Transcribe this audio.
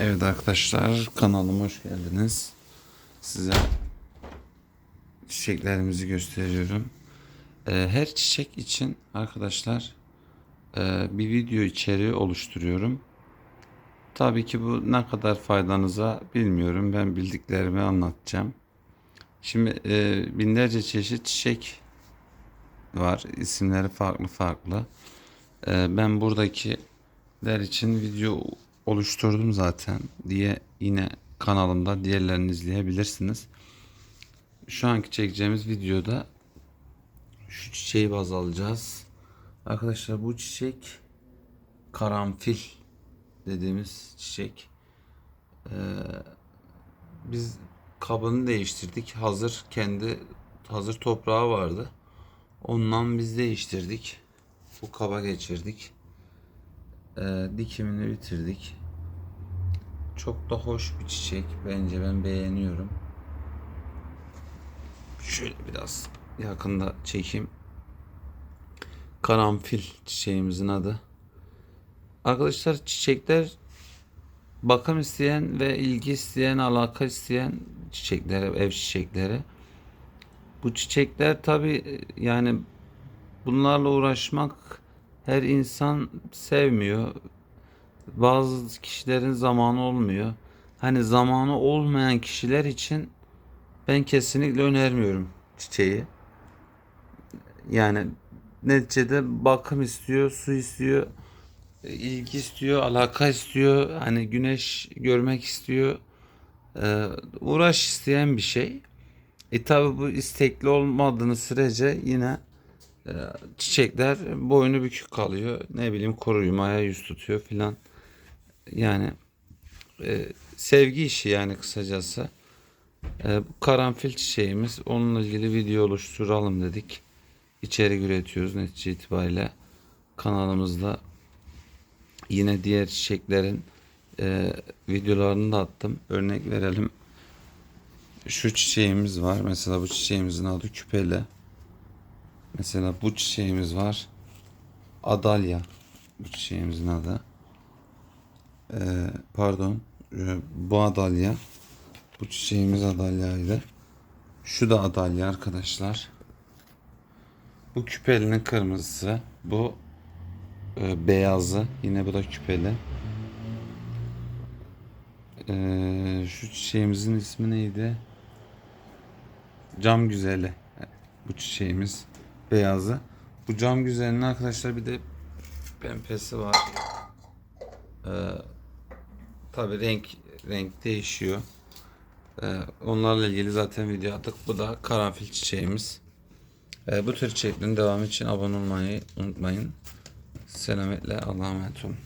Evet arkadaşlar kanalıma hoş geldiniz. Size çiçeklerimizi gösteriyorum. Ee, her çiçek için arkadaşlar e, bir video içeriği oluşturuyorum. Tabii ki bu ne kadar faydanıza bilmiyorum. Ben bildiklerimi anlatacağım. Şimdi e, binlerce çeşit çiçek var. İsimleri farklı farklı. E, ben buradakiler için video oluşturdum zaten diye yine kanalımda diğerlerini izleyebilirsiniz. Şu anki çekeceğimiz videoda şu çiçeği baz alacağız. Arkadaşlar bu çiçek karanfil dediğimiz çiçek. Ee, biz kabını değiştirdik. Hazır kendi hazır toprağı vardı. Ondan biz değiştirdik. Bu kaba geçirdik. Ee, dikimini bitirdik. Çok da hoş bir çiçek. Bence ben beğeniyorum. Şöyle biraz yakında çekeyim. Karanfil çiçeğimizin adı. Arkadaşlar çiçekler bakım isteyen ve ilgi isteyen, alaka isteyen çiçekler, ev çiçekleri. Bu çiçekler tabi yani bunlarla uğraşmak her insan sevmiyor. Bazı kişilerin zamanı olmuyor. Hani zamanı olmayan kişiler için ben kesinlikle önermiyorum çiçeği. Yani neticede bakım istiyor, su istiyor, ilgi istiyor, alaka istiyor, hani güneş görmek istiyor. Ee, uğraş isteyen bir şey. E tabi bu istekli olmadığını sürece yine e, çiçekler boynu bükük kalıyor. Ne bileyim koruymaya yüz tutuyor filan. Yani e, sevgi işi yani kısacası. E, bu karanfil çiçeğimiz onunla ilgili video oluşturalım dedik. İçerik üretiyoruz netice itibariyle kanalımızda yine diğer çiçeklerin e, videolarını da attım. Örnek verelim. Şu çiçeğimiz var. Mesela bu çiçeğimizin adı küpeli. Mesela bu çiçeğimiz var. Adalya. Bu çiçeğimizin adı. Ee, pardon. Ee, bu adalya. Bu çiçeğimiz adalyaydı. Şu da adalya arkadaşlar. Bu küpelinin kırmızısı. Bu e, beyazı. Yine bu da küpeli. Ee, şu çiçeğimizin ismi neydi? Cam güzeli. Bu çiçeğimiz beyazı. Bu cam güzelinin arkadaşlar bir de pembesi var. Ee, Tabi renk renk değişiyor. Ee, onlarla ilgili zaten video attık. Bu da karanfil çiçeğimiz. Ee, bu tür çiçeklerin devamı için abone olmayı unutmayın. Selametle Allah'a emanet olun.